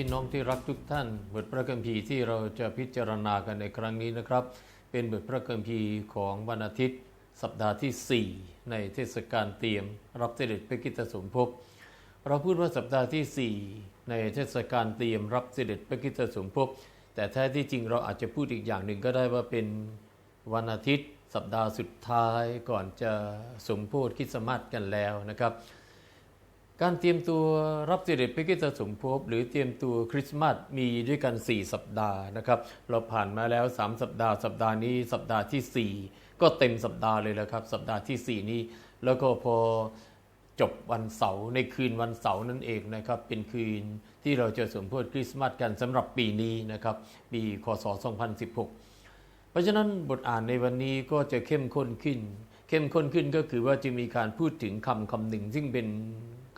พี่น้องที่รักทุกท่านบทพระคัมภีร์ที่เราจะพิจารณากันในครั้งนี้นะครับ เป็นบทพระคัมภีร์ของวันอาทิตย์ สัปดาห์ที่ 4 ในเทศกาลเตรียม รับเสด็จพระกิตสมภพเราพูดว่าสัปดาห์ที่ 4 ในเทศกาลเตรียม รับเสด็จพระกิตสมภพแต่แท้ที่จริงเราอาจจะพูดอีกอย่างหนึ่งก็ได้ว่าเป็นวันอาทิตย์ สัปดาห์สุดท้ายก่อนจะสมโพธิคริสต์มาสกันแล้วนะครับ การเตรียมตัวรับเสด็จพระคริตสมภพหรือเตรียมตัวคริสต์มาสมีด้วยกัน 4 สัปดาห์นะครับ เราผ่านมาแล้ว 3 สัปดาห์ สัปดาห์นี้สัปดาห์ที่ 4 ก็เต็มสัปดาห์เลยแล้วครับ สัปดาห์ที่ 4 นี้ แล้วก็พอจบวันเสาร์ในคืนวันเสาร์นั่นเองนะครับ เป็นคืนที่เราจะสมโพธิคริสต์มาสกันสำหรับปีนี้นะครับ ปีคศ 2016 เพราะฉะนั้นบทอ่านในวันนี้ก็จะเข้มข้นขึ้น เข้มข้นขึ้นก็คือว่าจะมีการพูดถึงคำคำหนึ่งซึ่งเป็น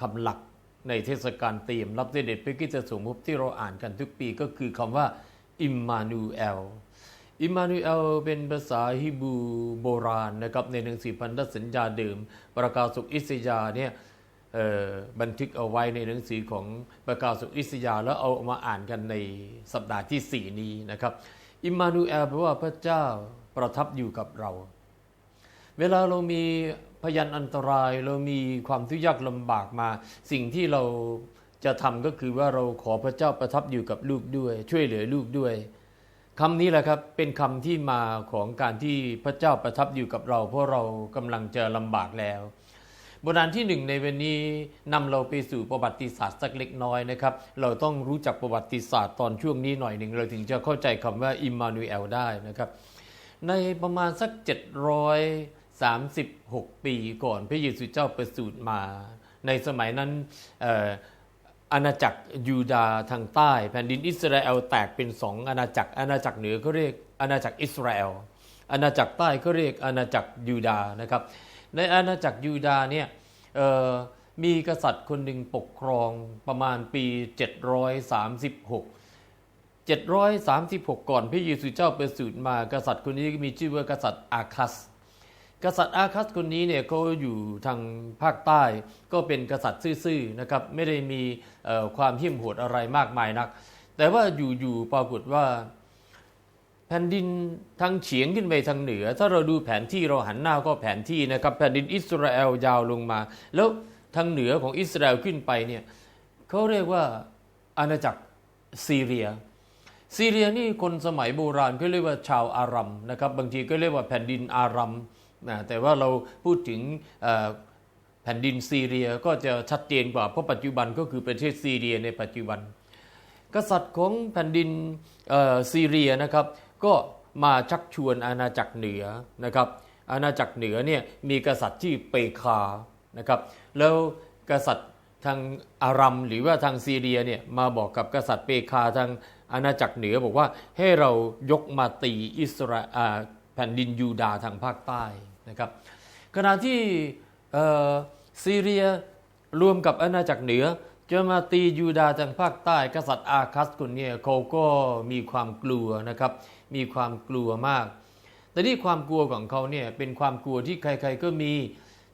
คำหลักในเทศกาลเตรียมรับเสด็จพระคริสตสมภพที่เราอ่านกันทุกปีก็คือคำว่าอิมมานูเอลอิมมานูเอลเป็นภาษาฮิบูโบราณนะครับในหนังสือพันธสัญญาเดิม ประกาศสุกอิสยาเนี่ยบันทึกเอาไว้ในหนังสือของประกาศสุกอิสยาแล้วเอามาอ่านกันในสัปดาห์ที่ 4 นี้นะครับ อิมมานูเอลแปลว่าพระเจ้าประทับอยู่กับเรา เวลาเรามี พยันอันตรายเรามีความทุกข์ยากลำบากมา สิ่งที่เราจะทำก็คือว่าเราขอพระเจ้าประทับอยู่กับลูกด้วย ช่วยเหลือลูกด้วยคำนี้แหละครับเป็นคำที่มาของการที่พระเจ้าประทับอยู่กับเรา เพราะเรากำลังจะลำบากแล้วบทานที่หนึ่งในวันนี้นำเราไปสู่ประวัติศาสตร์สักเล็กน้อยนะครับ เราต้องรู้จักประวัติศาสตร์ตอนช่วงนี้หน่อยหนึ่งเราถึงจะเข้าใจคำว่าอิมมานูเอลได้นะครับ ในประมาณสัก 36 ปีก่อนพระเยซูเจ้าประสูติมา ในสมัยนั้นอาณาจักรยูดาทางใต้ แผ่นดินอิสราเอลแตกเป็นสองอาณาจักรอาณาจักรเหนือเขาเรียกอาณาจักรอิสราเอลอาณาจักรใต้เขาเรียกอาณาจักรยูดานะครับในอาณาจักรยูดาเนี่ยมีกษัตริย์คนหนึ่งปกครองประมาณปี 736 736 ก่อนพระเยซูเจ้าประสูติมากษัตริย์คนนี้มีชื่อว่ากษัตริย์อาคัส กษัตริย์อาคัสคนนี้เนี่ยเขาอยู่ทางภาคใต้ ก็เป็นกษัตริย์ซื่อๆนะครับไม่ได้มีความเหี้ยมโหดอะไรมากมายนัก แต่ว่าอยู่ๆปรากฏว่า แผ่นดินทางเฉียงขึ้นไปทางเหนือ ถ้าเราดูแผนที่เราหันหน้าก็แผนที่นะครับแผ่นดินอิสราเอลยาวลงมา แล้วทางเหนือของอิสราเอลขึ้นไปเนี่ยเขาเรียกว่าอาณาจักรซีเรียซีเรียนี่คนสมัยโบราณก็เรียกว่าชาวอารัมนะครับบางทีก็เรียกว่าแผ่นดินอารัม นะแต่ว่าเราพูดถึงแผ่นดินซีเรียก็จะชัดเจนกว่าเพราะปัจจุบันก็คือประเทศซีเรียในปัจจุบัน กษัตริย์ของแผ่นดินซีเรียนะครับ ก็มาชักชวนอาณาจักรเหนือนะครับ อาณาจักรเหนือเนี่ยมีกษัตริย์ที่เปคานะครับแล้วกษัตริย์ทางอารัมหรือว่าทางซีเรียเนี่ยมาบอกกับกษัตริย์เปคาทางอาณาจักรเหนือบอกว่าให้เรายกมาตีอิสราอ่าแผ่นดินยูดาห์ทางภาคใต้นะครับขณะที่ซีเรียรวมกับอาณาจักรเหนือจะมาตียูดาห์ทางภาคใต้ กษัตริย์อาคัสคนเนี้เขาก็มีความกลัวนะครับมีความกลัวมาก แต่นี่ความกลัวของเขาเนี่ยเป็นความกลัวที่ใคร ๆก็มี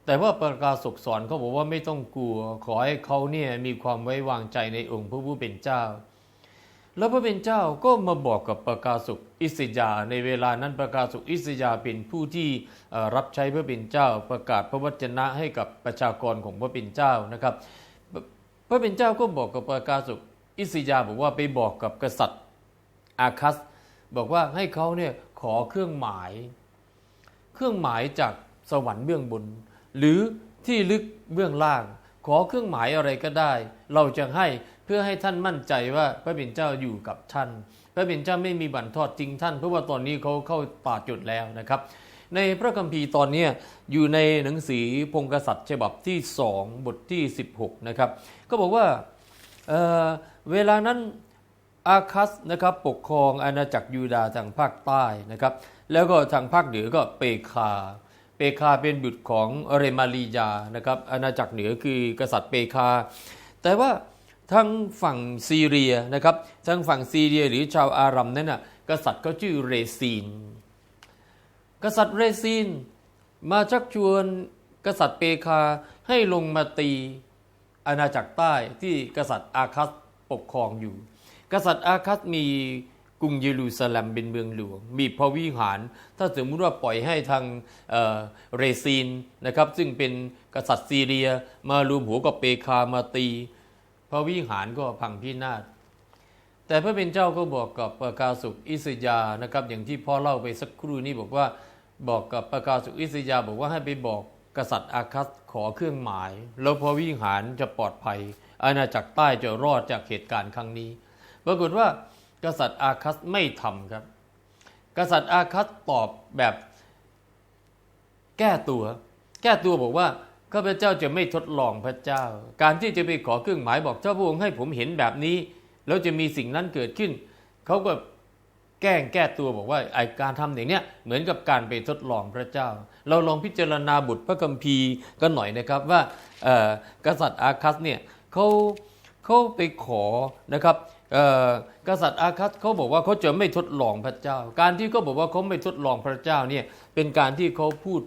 แต่ว่าประกาศสกสอนเขาบอกว่าไม่ต้องกลัวขอให้เขาเนี่ยมีความไว้วางใจในองค์พระผู้เป็นเจ้า แล้วพระเป็นเจ้าก็มาบอกกับประกาศกอิสยาในเวลานั้นประกาศกอิสยาเป็นผู้ที่รับใช้พระเป็นเจ้า ประกาศพระวจนะให้กับประชากรของพระเป็นเจ้านะครับ พระเป็นเจ้าก็บอกกับประกาศกอิสยาบอกว่าไปบอกกับกษัตริย์อาคัส บอกว่าให้เขาเนี่ยขอเครื่องหมาย เครื่องหมายจากสวรรค์เบื้องบน หรือที่ลึกเบื้องล่าง ขอเครื่องหมายอะไรก็ได้ เราจะให้ เพื่อให้ท่านมั่นใจว่าพระบิดเจ้าอยู่กับท่าน พระบิดเจ้าไม่มีบันทอดทิ้งท่าน เพราะว่าตอนนี้เขาเข้าป่าจุดแล้วนะครับ ในพระคัมภีร์ตอนนี้อยู่ในหนังสือพงกษัตริย์ฉบับที่สองบทที่ 16 นะครับ ก็บอกว่าเเวลานั้นอาคัสนะครับปกครองอาณาจักรยูดาห์ทางภาคใต้นะครับ แล้วก็ทางภาคเหนือก็เปคา เปคาเป็นบุตรของเรมาลียานะครับอาณาจักรเหนือคือกษัตริย์เปคา แต่ว่า ทางฝั่งซีเรียนะครับทางฝั่งซีเรียหรือชาวอารัมนั้นน่ะกษัตริย์ก็ชื่อเรซีน กษัตริย์เรซีน มาชักชวนกษัตริย์เปคาให้ลงมาตีอาณาจักรใต้ที่กษัตริย์อาคัสปกครองอยู่ กษัตริย์อาคัสมีกรุงเยรูซาเล็มเป็นเมืองหลวง มีพระวิหาร ถ้าสมมติว่าปล่อยให้ทางเเรซีนนะครับ ซึ่งเป็นกษัตริย์ซีเรียมารวมหัวกับเปคามาตี พระวิหารก็พังพินาศแต่พระเป็นเจ้าก็บอกกับประกาสุกอิสยานะครับ อย่างที่พ่อเล่าไปสักครู่นี้บอกว่าบอกกับประกาสุกอิสยาบอกว่าให้ไปบอกกษัตริย์อาคัสขอเครื่องหมาย แล้วพระวิหารจะปลอดภัย อาณาจักรใต้จะรอดจากเหตุการณ์ครั้งนี้ ปรากฏว่ากษัตริย์อาคัสไม่ทำครับ กษัตริย์อาคัสตอบแบบแก้ตัว แก้ตัวบอกว่า ข้าพเจ้าจะไม่ทดลองพระเจ้า การที่จะไปขอเครื่องหมายบอกเจ้าพระองค์ให้ผมเห็นแบบนี้ แล้วจะมีสิ่งนั้นเกิดขึ้น เขาก็แก้งแก้ตัวบอกว่าไอการทำอย่างเนี้ยเหมือนกับการไปทดลองพระเจ้า เราลองพิจารณาบุตรพระคัมภีร์กันหน่อยนะครับว่ากษัตริย์อาคัสเนี่ยเขาเขาไปขอนะครับกษัตริย์อาคัสเขาบอกว่าเขาจะไม่ทดลองพระเจ้า การที่เขาบอกว่าเขาไม่ทดลองพระเจ้าเนี่ยเป็นการที่เขาพูด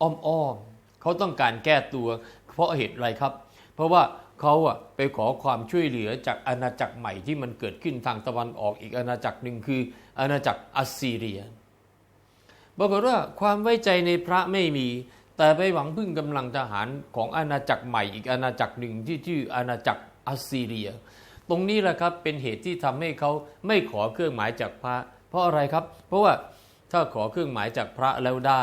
อ้อมๆ เขาต้องการแก้ตัว เพราะเหตุอะไรครับ เพราะว่าเขาอะไปขอความช่วยเหลือจากอาณาจักรใหม่ที่มันเกิดขึ้นทางตะวันออกอีกอาณาจักรหนึ่งคือ อาณาจักรอัสซีเรียบอกว่าความไว้ใจในพระไม่มี แต่ไปหวังพึ่งกำลังทหารของอาณาจักรใหม่อีกอาณาจักรหนึ่งที่ชื่ออาณาจักรอัสซีเรีย ตรงนี้แหละครับเป็นเหตุที่ทำให้เขาไม่ขอเครื่องหมายจากพระ เพราะอะไรครับ เพราะว่าถ้าขอเครื่องหมายจากพระแล้วได้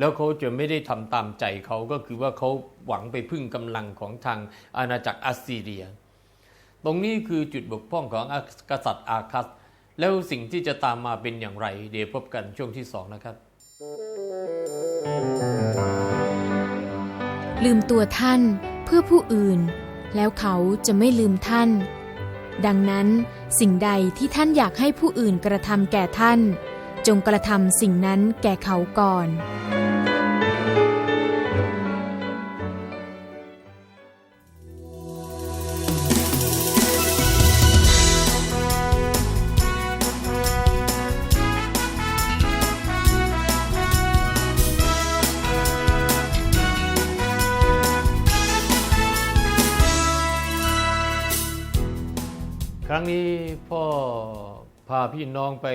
แล้วเขาจะไม่ได้ทำตามใจเขาก็คือว่าเขาหวังไปพึ่งกำลังของทางอาณาจักรอัสซีเรีย ตรงนี้คือจุดบกพร่องของกษัตริย์อาคัสแล้วสิ่งที่จะตามมาเป็นอย่างไร เดี๋ยวพบกันช่วงที่สองนะครับ ลืมตัวท่านเพื่อผู้อื่น แล้วเขาจะไม่ลืมท่าน ดังนั้นสิ่งใดที่ท่านอยากให้ผู้อื่นกระทำแก่ท่าน จงกระทำสิ่งนั้นแก่เขาก่อน รั้งนี้พ่อพาพี่น้องไป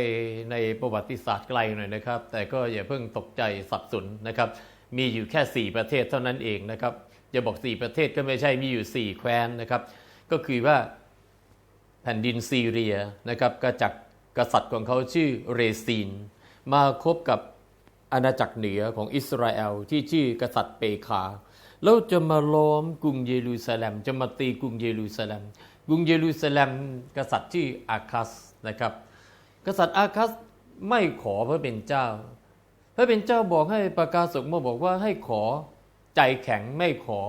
ในประวัติศาสตร์ไกลหน่อยนะครับ แต่ก็อย่าเพิ่งตกใจสับสนนะครับ มีอยู่แค่ 4 ประเทศเท่านั้นเองนะครับจะบอก 4 ประเทศก็ไม่ใช่มีอยู่ 4 แคว้นนะครับ ก็คือว่าแผ่นดินซีเรียนะครับกจากกษัตริย์ของเขาชื่อเรซีน มาคบกับอาณาจักรเหนือของอิสราเอลที่ชื่อกษัตริย์เปคา แล้วจะมาล้อมกรุงเยรูซาเล็ม จะมาตีกรุงเยรูซาเล็ม กรุงเยรูซาเล็ม กษัตริย์ชื่ออาคัสนะครับ กษัตริย์อาคัสไม่ขอพระเป็นเจ้า พระเป็นเจ้าบอกให้ประกาศกมาบอกว่าให้ขอใจแข็งไม่ขอ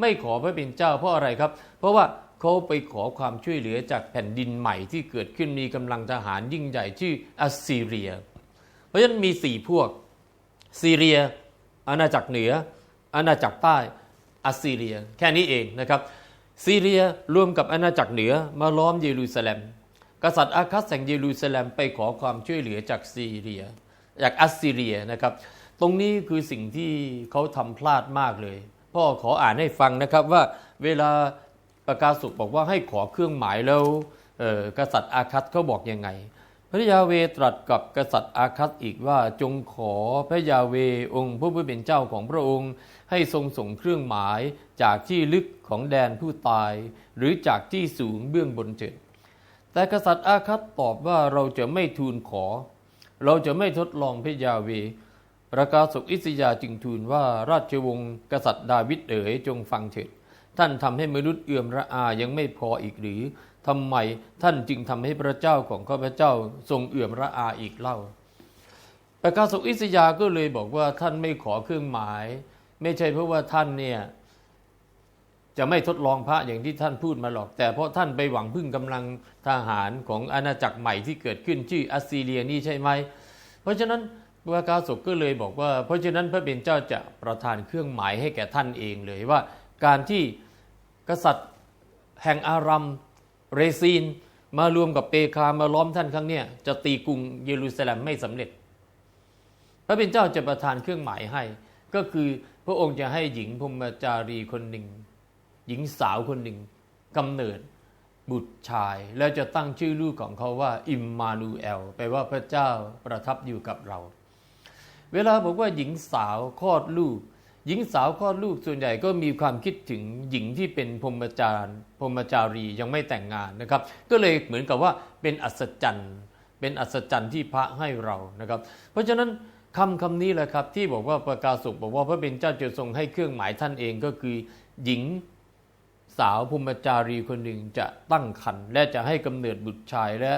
ไม่ขอพระเป็นเจ้าเพราะอะไรครับ เพราะว่าเขาไปขอความช่วยเหลือจากแผ่นดินใหม่ที่เกิดขึ้นมีกำลังทหารยิ่งใหญ่ชื่ออัสซีเรีย เพราะฉะนั้นมีสี่พวกซีเรีย อาณาจักรเหนือ อาณาจักรใต้ อัสซีเรีย แค่นี้เองนะครับซีเรียรวมกับอาณาจักรเหนือมาล้อมเยรูซาเล็ม กษัตริย์อาคัสแห่งเยรูซาเล็มไปขอความช่วยเหลือจากซีเรีย จากอัสซีเรียนะครับ ตรงนี้คือสิ่งที่เขาทำพลาดมากเลย พ่อขออ่านให้ฟังนะครับว่าเวลาประกาศสุขบอกว่าให้ขอเครื่องหมายแล้วกษัตริย์อาคัสเขาบอกยังไง ระยาเวตรัสกับกษัตริย์อาคัสอีกว่าจงขอพระยาเวองค์ผู้เป็นเจ้าของพระองค์ ให้ทรงส่งเครื่องหมายจากที่ลึกของแดนผู้ตาย หรือจากที่สูงเบื้องบนเจิดแต่กษัตริย์อาคัตตอบว่าเราจะไม่ทูลขอ เราจะไม่ทดลองพระยาเวประกาศกอิสยาจึงทูลว่าราชวงศ์กษัตริย์ดาวิดเอ๋ยจงฟังเถิด ท่านทำให้มนุษย์เอื่อมระอายังไม่พออีกหรือทำไมท่านจึงทำให้พระเจ้าของข้าพเจ้าทรงเอื่อมระอาอีกเล่าประกาศกอิสยาก็เลยบอกว่าท่านไม่ขอเครื่องหมาย ไม่ใช่เพราะว่าท่านเนี่ยจะไม่ทดลองพระอย่างที่ท่านพูดมาหรอก แต่เพราะท่านไปหวังพึ่งกำลังทหารของอาณาจักรใหม่ที่เกิดขึ้นชื่ออัสซีเรียนี่ใช่ไหม เพราะฉะนั้นวากาศกก็เลยบอกว่า เพราะฉะนั้นพระเบญเจ้าจะประทานเครื่องหมายให้แก่ท่านเองเลยว่า การที่กษัตริย์แห่งอารัมเรซีน มารวมกับเปคามาล้อมท่านครั้งนี้จะตีกรุงเยรูซาเล็มไม่สำเร็จ พระเบญเจ้าจะประทานเครื่องหมายให้ ก็คือพระองค์จะให้หญิงพมจารีคนหนึ่ง หญิงสาวคนหนึ่งกำเนิดบุตรชาย แล้วจะตั้งชื่อลูกของเขาว่า อิมมานูเอลแปลว่าพระเจ้าประทับอยู่กับเรา เวลาบอกว่าหญิงสาวคลอดลูก หญิงสาวคลอดลูกส่วนใหญ่ก็มีความคิดถึงหญิงที่เป็นพรหมจารย์พรหมจารียังไม่แต่งงานนะครับ ก็เลยเหมือนกับว่าเป็นอัศจรรย์ เป็นอัศจรรย์ที่พระให้เรานะครับ เพราะฉะนั้นคำคำนี้แหละครับที่บอกว่าประกาศุกบอกว่าพระเป็นเจ้าจะทรงให้เครื่องหมายท่านเองก็คือหญิงสาวพรหมจารีคนหนึ่งจะตั้งครรภ์และจะให้กำเนิดบุตรชายและ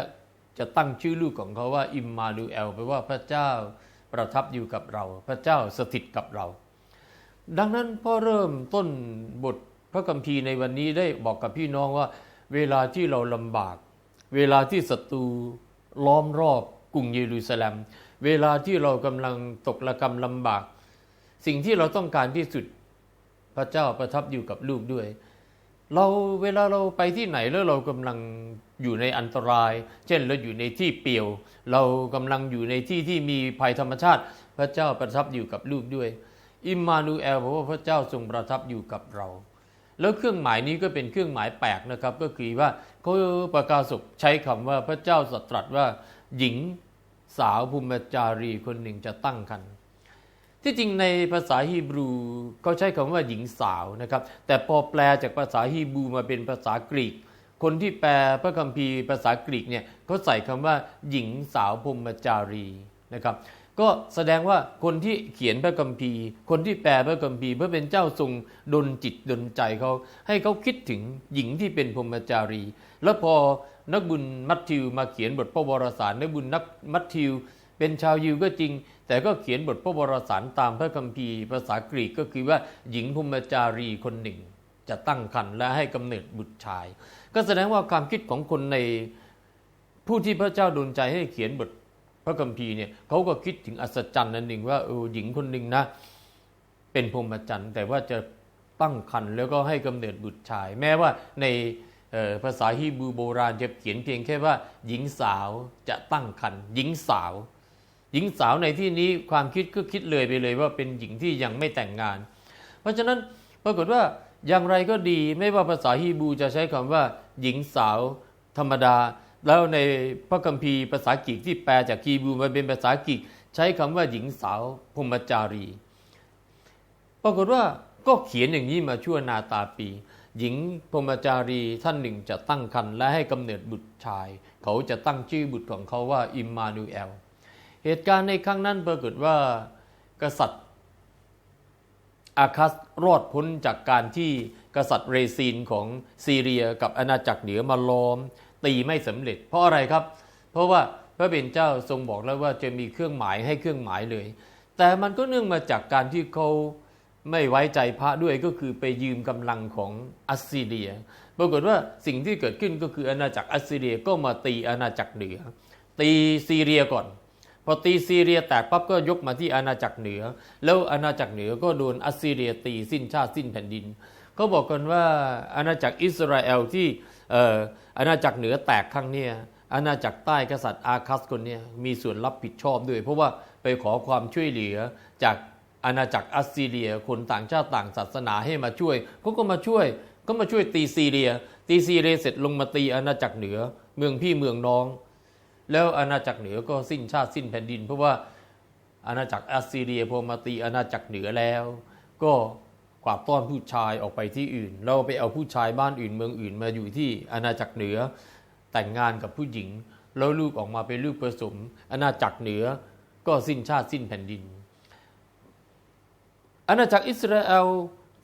จะตั้งชื่อลูกของเขาว่าอิมมานูเอลแปลว่าพระเจ้าประทับอยู่กับเรา พระเจ้าสถิตกับเรา ดังนั้นพ่อเริ่มต้นบทพระคัมภีร์ในวันนี้ได้บอกกับพี่น้องว่า เวลาที่เราลำบาก เวลาที่ศัตรูล้อมรอบกรุงเยรูซาเล็ม เวลาที่เรากำลังตกระกรรมลำบาก สิ่งที่เราต้องการที่สุดพระเจ้าประทับอยู่กับลูกด้วย เราเวลาเราไปที่ไหนแล้วเรากำลังอยู่ในอันตราย เช่นเราอยู่ในที่เปี่ยว เรากำลังอยู่ในที่ที่มีภัยธรรมชาติ พระเจ้าประทับอยู่กับลูกด้วย อิมมานูเอลเพราะว่าพระเจ้าทรงประทับอยู่กับเรา แล้วเครื่องหมายนี้ก็เป็นเครื่องหมายแปลกนะครับ ก็คือว่าเขาประกาศกใช้คำว่าพระเจ้าสตรัสว่าหญิงสาวภูมิจารีคนหนึ่งจะตั้งครรภ์ที่จริงในภาษาฮีบรูเขาใช้คำว่าหญิงสาวนะครับ แต่พอแปลจากภาษาฮีบรูมาเป็นภาษากรีก คนที่แปลพระคัมภีร์ภาษากรีกเนี่ยเขาใส่คำว่าหญิงสาวพรหมจารีนะครับ ก็แสดงว่าคนที่เขียนพระคัมภีร์ คนที่แปลพระคัมภีร์เพื่อเป็นเจ้าทรงดลจิตดลใจเขาให้เขาคิดถึงหญิงที่เป็นพรหมจารี แล้วพอนักบุญมัทธิวมาเขียนบทพระวรสารนักบุญนักมัทธิว เป็นชาวยิวก็จริง แต่ก็เขียนบทพระวรสารตามพระคัมภีร์ ภาษากรีกก็คือว่าหญิงพรหมจารีคนหนึ่ง จะตั้งครรภ์และให้กำเนิดบุตรชาย ก็แสดงว่าความคิดของคนในผู้ที่พระเจ้าดลใจให้เขียนบท พระคัมภีร์เนี่ยเขาก็คิดถึงอัศจรรย์นั่นหนึ่งว่าเออหญิงคนหนึ่งนะ เป็นพรหมจรรย์แต่ว่าจะตั้งครรภ์แล้วก็ให้กำเนิดบุตรชาย แม้ว่าในออภาษาฮีบรูโบราณจะเขียนเพียงแค่ว่า หญิงสาวจะตั้งครรภ์หญิงสาว หญิงสาวในที่นี้ความคิดก็คิดเลยไปเลยว่าเป็นหญิงที่ยังไม่แต่งงาน เพราะฉะนั้นปรากฏว่าอย่างไรก็ดี ไม่ว่าภาษาฮีบรูจะใช้คำว่า หญิงสาวธรรมดา แล้วในพระคัมภีร์ภาษากรีกที่แปลจากฮีบูมาเป็นภาษากรีกใช้คำว่าหญิงสาวพมจารี ปรากฏว่าก็เขียนอย่างนี้มาชั่วนาตาปี หญิงพมจารีท่านหนึ่งจะตั้งครรภ์และให้กำเนิดบุตรชาย เขาจะตั้งชื่อบุตรของเขาว่าอิมมานูเอล เหตุการณ์ในครั้งนั้นปรากฏว่ากษัตริย์อาคัสรอดพ้นจากการที่กษัตริย์เรซีนของซีเรียกับอาณาจักรเหนือมาล้อม ตีไม่สำเร็จ เพราะอะไรครับ เพราะว่าพระเป็นเจ้าทรงบอกแล้วว่าจะมีเครื่องหมายให้เครื่องหมายเลย แต่มันก็เนื่องมาจากการที่เขาไม่ไว้ใจพระด้วยก็คือไปยืมกำลังของอัสซีเรีย ปรากฏว่าสิ่งที่เกิดขึ้นก็คืออาณาจักรอัสซีเรียก็มาตีอาณาจักรเหนือ ตีซีเรียก่อน พอตีซีเรียแตกปั๊บก็ยกมาที่อาณาจักรเหนือ แล้วอาณาจักรเหนือก็โดนอัสซีเรียตีสิ้นชาติสิ้นแผ่นดินเขาบอกกันว่าอาณาจักรอิสราเอลที่ อ่ออาณาจักรเหนือแตกครั้งเนี้ยอาณาจักรใต้กษัตริย์อาคัสคนนี้มีส่วนรับผิดชอบด้วย เพราะว่าไปขอความช่วยเหลือจากอาณาจักรอัสซีเรีย คนต่างชาติต่างศาสนาให้มาช่วยเขาก็มาช่วยก็มาช่วยตีซีเรีย ตีซีเรียเสร็จลงมาตีอาณาจักรเหนือ เมืองพี่เมืองน้อง แล้วอาณาจักรเหนือก็สิ้นชาติสิ้นแผ่นดิน เพราะว่าอาณาจักรอัสซีเรียพอมาตีอาณาจักรเหนือแล้ว ก็ กวาดต้อนผู้ชายออกไปที่อื่นแล้วไปเอาผู้ชายบ้านอื่นเมืองอื่นมาอยู่ที่อาณาจักรเหนือ แต่งงานกับผู้หญิง แล้วลูกออกมาเป็นลูกผสมอาณาจักรเหนือก็สิ้นชาติสิ้นแผ่นดิน อาณาจักรอิสราเอล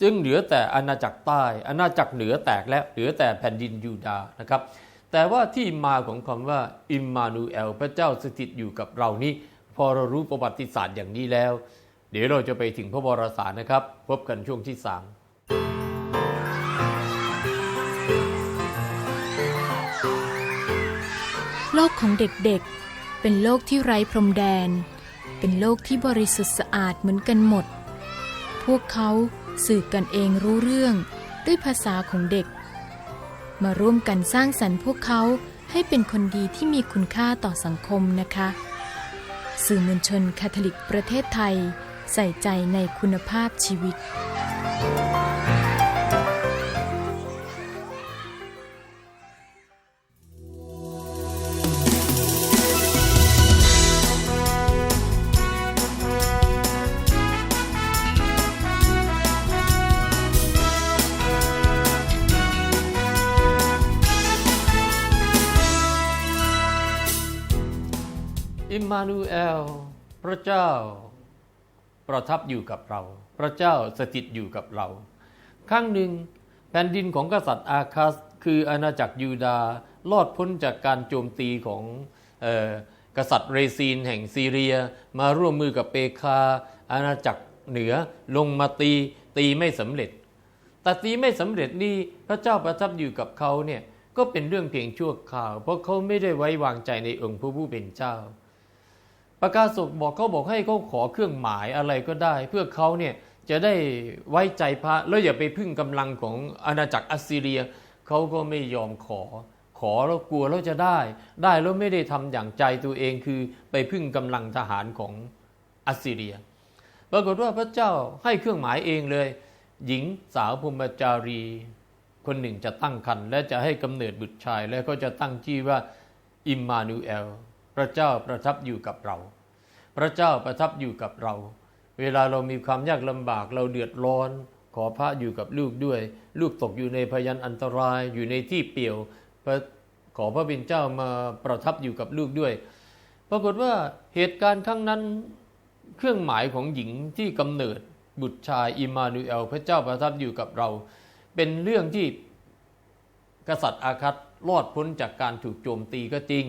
จึงเหลือแต่อาณาจักรใต้ อาณาจักรเหนือแตกแล้วเหลือแต่แผ่นดินยูดาห์นะครับ แต่ว่าที่มาของคำว่าอิมมานูเอลพระเจ้าสถิตอยู่กับเรานี้ พอเรารู้ประวัติศาสตร์อย่างนี้แล้ว เดี๋ยวเราจะไปถึงพระวรสารนะครับ พบกันช่วงที่สามโลกของเด็กๆ เป็นโลกที่ไร้พรมแดน เป็นโลกที่บริสุทธิ์สะอาดเหมือนกันหมด พวกเขาสื่อกันเองรู้เรื่องด้วยภาษาของเด็ก มาร่วมกันสร้างสรรค์พวกเขาให้เป็นคนดีที่มีคุณค่าต่อสังคมนะคะ สื่อมวลชนคาทอลิกประเทศไทย ใส่ใจในคุณภาพชีวิต มานูเอล พระเจ้า ประทับอยู่กับเรา พระเจ้าสถิตอยู่กับเรา ครั้งหนึ่งแผ่นดินของกษัตริย์อาคัส คืออาณาจักรยูดาห์รอดพ้นจากการโจมตีของออกษัตริย์เรซีนแห่งซีเรีย มาร่วมมือกับเปคา อาณาจักรเหนือลงมาตีตีไม่สำเร็จ แต่ตีไม่สำเร็จนี่พระเจ้าประทับอยู่กับเขาเนี่ยก็เป็นเรื่องเพียงชั่วคราว เพราะเขาไม่ได้ไว้วางใจในองค์พระผู้เป็นเจ้า ประกาศกบอกเขาบอกให้เขาขอเครื่องหมายอะไรก็ได้ เพื่อเขาเนี่ยจะได้ไว้ใจพระแล้วอย่าไปพึ่งกำลังของอาณาจักรอัสซีเรียเขาก็ไม่ยอมขอ ขอแล้วกลัวแล้วจะได้ ได้แล้วไม่ได้ทำอย่างใจตัวเองคือไปพึ่งกำลังทหารของอัสซีเรีย ปรากฏว่าพระเจ้าให้เครื่องหมายเองเลย หญิงสาวพรมจารี คนหนึ่งจะตั้งครรภ์และจะให้กำเนิดบุตรชาย แล้วก็จะตั้งชื่อว่าอิมมานูเอล พระเจ้าประทับอยู่กับเรา พระเจ้าประทับอยู่กับเรา เวลาเรามีความยากลำบากเราเดือดร้อน ขอพระอยู่กับลูกด้วย ลูกตกอยู่ในพยันอันตรายอยู่ในที่เปี่ยวขอพระบิณเจ้ามาประทับอยู่กับลูกด้วย ปรากฏว่าเหตุการณ์ครั้งนั้นเครื่องหมายของหญิงที่กำเนิดบุตรชายอิมานูเอล พระเจ้าประทับอยู่กับเรา เป็นเรื่องที่กษัตริย์อาคัตรอดพ้นจากการถูกโจมตีก็จริง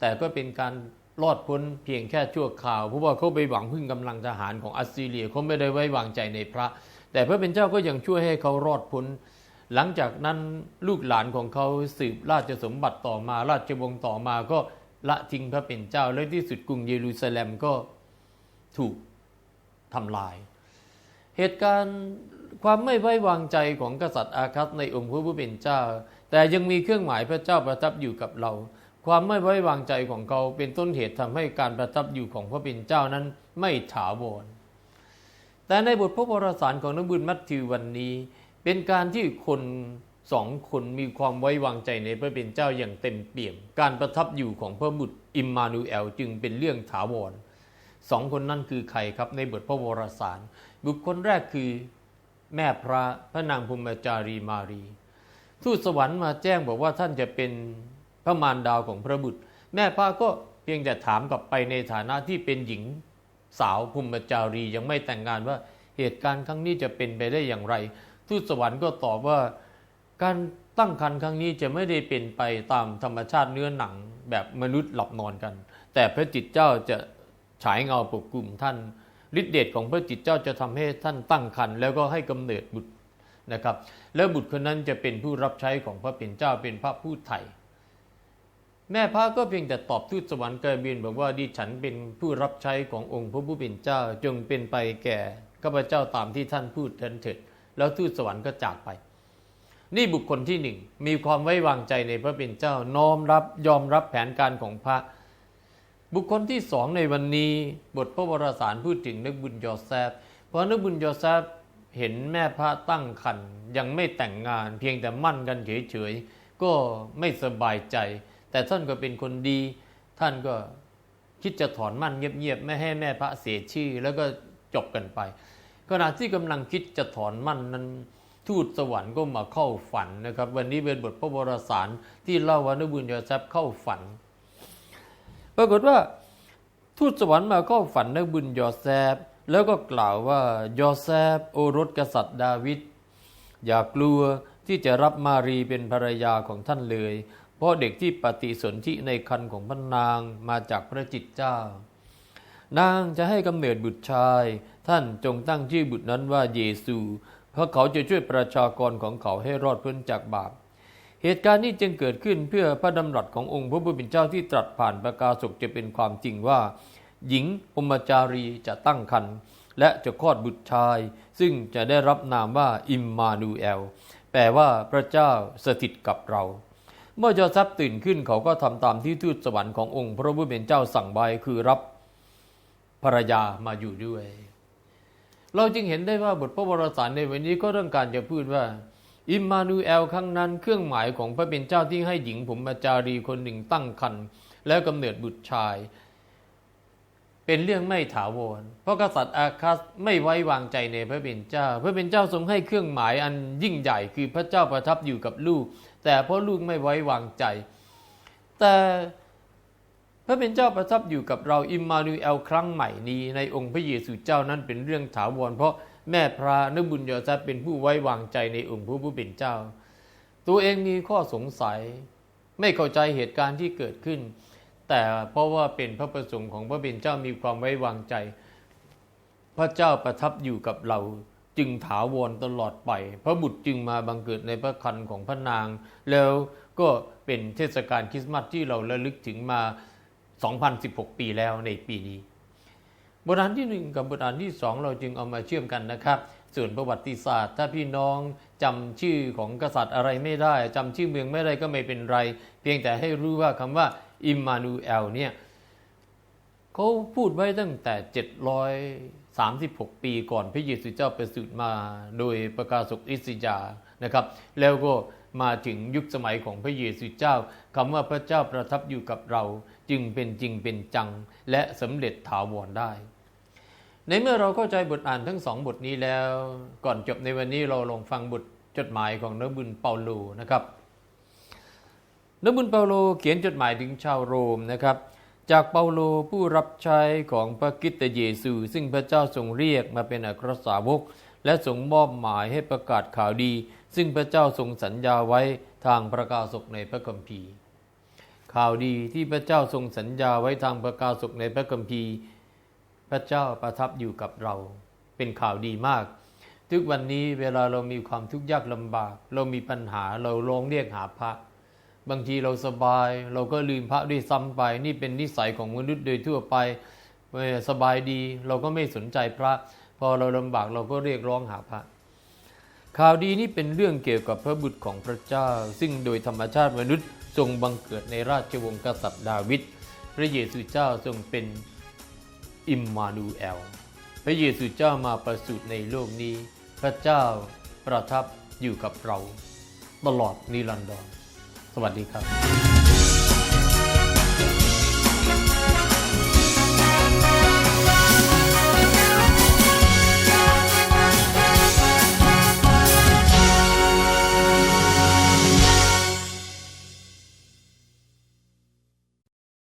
แต่ก็เป็นการรอดพ้นเพียงแค่ชั่วคราว เพราะว่าเขาไปหวังพึ่งกำลังทหารของอัสซีเรียเขาไม่ได้ไว้วางใจในพระ แต่พระเป็นเจ้าก็ยังช่วยให้เขารอดพ้น หลังจากนั้นลูกหลานของเขาสืบราชสมบัติต่อมา ราชวงศ์ต่อมาก็ละทิ้งพระเป็นเจ้า และที่สุดกรุงเยรูซาเล็มก็ถูกทำลาย เหตุการณ์ความไม่ไว้วางใจของกษัตริย์อาคัสในองค์พระผู้เป็นเจ้า แต่ยังมีเครื่องหมายพระเจ้าประทับอยู่กับเรา ความไม่ไว้วางใจของเขาเป็นต้นเหตุทำให้การประทับอยู่ของพระเป็นเจ้านั้นไม่ถาวร แต่ในบทพระวรสารของนบุญมัทธิววันนี้ เป็นการที่คนสองคนมีความไว้วางใจในพระเป็นเจ้าอย่างเต็มเปี่ยม การประทับอยู่ของพระบุตรอิมมานูเอลจึงเป็นเรื่องถาวรสองคนนั้นคือใครครับในบทพระวรสาร บุคคลแรกคือแม่พระพระนางพรหมจารีมารี ทูตสวรรค์มาแจ้งบอกว่าท่านจะเป็น พระมารดาของพระบุตร แม่พระก็เพียงแต่ถามกลับไปในฐานะที่เป็นหญิงสาวพรหมจารียังไม่แต่งงานว่าเหตุการณ์ครั้งนี้จะเป็นไปได้อย่างไรทูตสวรรค์ก็ตอบว่า การตั้งครรภ์ครั้งนี้จะไม่ได้เป็นไปตามธรรมชาติเนื้อหนังแบบมนุษย์หลับนอนกัน แต่พระจิตเจ้าจะฉายเงาปกกลุ่มท่านฤทธิเดชของพระจิตเจ้าจะทำให้ท่านตั้งครรภ์แล้วก็ให้กำเนิดบุตรนะครับ แล้วบุตรคนนั้นจะเป็นผู้รับใช้ของพระเป็นเจ้าเป็นพระผู้ไถ่ แม่พระก็เพียงแต่ตอบทูตสวรรค์กบินบอกว่าดิฉันเป็นผู้รับใช้ขององค์พระผู้เป็นเจ้าจงเป็นไปแก่ข้าพเจ้าตามที่ท่านพูดเถิดเถิดแล้วทูตสวรรค์ก็จากไป นี่บุคคลที่หนึ่งมีความไว้วางใจในพระเป็นเจ้าน้อมรับยอมรับแผนการของพระ บุคคลที่สองในวันนี้บทพระวรสารพูดถึงนึกบุญยอแซฟเพราะนึกบุญยอแซฟเห็นแม่พระตั้งครรภ์ยังไม่แต่งงาน เพียงแต่มั่นกันเฉยๆก็ไม่สบายใจ แต่ท่านก็เป็นคนดี ท่านก็คิดจะถอนมั่นเงียบๆไม่ให้แม่พระเสียชื่อ แล้วก็จบกันไปขณะที่กำลังคิดจะถอนมั่นนั้นทูตสวรรค์ก็มาเข้าฝันนะครับ วันนี้เป็นบทพระวรสารที่เล่าว่านบุญยอแซฟเข้าฝัน ปรากฏว่าทูตสวรรค์มาเข้าฝันนบุญยอแซฟแล้วก็กล่าวว่ายอแซฟโอรสกษัตริย์ดาวิดอย่ากลัวที่จะรับมารีเป็นภรรยาของท่านเลย ราะเด็กที่ปฏิสนธิในคันของพระนางมาจากพระจิตเจ้า นางจะให้กำเนิดบุตรชาย ท่านจงตั้งชื่อบุตรนั้นว่าเยซู เพราะเขาจะช่วยประชากรของเขาให้รอดพ้นจากบาป เหตุการณ์นี้จึงเกิดขึ้นเพื่อพระดำรัสขององค์พระผู้เป็นเจ้าที่ตรัสผ่านประกาศกจะเป็นความจริงว่า หญิงพรหมจารีจะตั้งครรภ์และจะคลอดบุตรชาย ซึ่งจะได้รับนามว่าอิมมานูเอลแปลว่าพระเจ้าสถิตกับเรา เมื่อยอแซฟตื่นขึ้นเขาก็ทำตามที่ทูตสวรรค์ขององค์ พระผู้เป็นเจ้าสั่งไว้คือรับภรรยามาอยู่ด้วย เราจึงเห็นได้ว่าบทพระวรสารในวันนี้ก็ต้องการจะพูดว่า อิมมานูเอลครั้งนั้นเครื่องหมายของพระเป็นเจ้าที่ให้หญิงผมมาจารีคนหนึ่งตั้งครรภ์แล้วกำเนิดบุตรชาย เป็นเรื่องไม่ถาวร เพราะกษัตริย์อาคัสไม่ไว้วางใจในพระเป็นเจ้า พระเป็นเจ้าทรงให้เครื่องหมายอันยิ่งใหญ่คือพระเจ้าประทับอยู่กับลูก แต่เพราะลูกไม่ไว้วางใจ แต่พระเป็นเจ้าประทับอยู่กับเราอิมมานูเอลครั้งใหม่นี้ ในองค์พระเยซูเจ้านั้นเป็นเรื่องถาวร เพราะแม่พระนบุญยอซับเป็นผู้ไว้วางใจในองค์พระผู้เป็นเจ้า ตัวเองมีข้อสงสัย ไม่เข้าใจเหตุการณ์ที่เกิดขึ้น แต่เพราะว่าเป็นพระประสงค์ของพระเป็นเจ้ามีความไว้วางใจ พระเจ้าประทับอยู่กับเรา จึงถาวรตลอดไป พระบุตรจึงมาบังเกิดในพระคันของพระนาง แล้วก็เป็นเทศกาลคริสต์มาสที่เราระลึกถึงมา 2016 ปีแล้วในปีนี้ บทอ่านที่หนึ่งกับบทอ่านที่สองเราจึงเอามาเชื่อมกันนะครับ ส่วนประวัติศาสตร์ ถ้าพี่น้องจำชื่อของกษัตริย์อะไรไม่ได้จำชื่อเมืองไม่ได้ก็ไม่เป็นไร เพียงแต่ให้รู้ว่าคำว่าอิมมานูเอลเนี่ยเขาพูดไว้ตั้งแต่ 700 36 ปีก่อนพระเยซูเจ้าประสูติมาโดยประกาศกอิสยานะครับ แล้วก็มาถึงยุคสมัยของพระเยซูเจ้าคำว่าพระเจ้าประทับอยู่กับเรา จึงเป็นจริงเป็นจัง และสำเร็จถาวรได้ ในเมื่อเราเข้าใจบทอ่านทั้งสองบทนี้แล้ว ก่อนจบในวันนี้เราลองฟังบทจดหมายของนบุญเปาโลนะครับนบุญเปาโลเขียนจดหมายถึงชาวโรมนะครับ จากเปาโลผู้รับใช้ของพระคริตเยซู ซึ่งพระเจ้าทรงเรียกมาเป็นอัครสาวก และทรงมอบหมายให้ประกาศข่าวดี ซึ่งพระเจ้าทรงสัญญาไว้ทางประกาศกในพระคัมภีร์ ข่าวดีที่พระเจ้าทรงสัญญาไว้ทางประกาศกในพระคัมภีร์ พระเจ้าประทับอยู่กับเรา เป็นข่าวดีมาก ทุกวันนี้เวลาเรามีความทุกข์ยากลำบาก เรามีปัญหาเราลองเรียกหาพระ บางทีเราสบาย เราก็ลืมพระด้วยซ้ำไป นี่เป็นนิสัยของมนุษย์โดยทั่วไปสบายดีเราก็ไม่สนใจพระ พอเราลำบากเราก็เรียกร้องหาพระ ข่าวดีนี้เป็นเรื่องเกี่ยวกับพระบุตรของพระเจ้า ซึ่งโดยธรรมชาติมนุษย์ทรงบังเกิดในราชวงศ์กษัตริย์ดาวิดพระเยซูเจ้าทรงเป็นอิมมานูเอล พระเยซูเจ้ามาประสูติในโลกนี้ พระเจ้าประทับอยู่กับเรา ตลอดนิรันดร สวัสดีครับ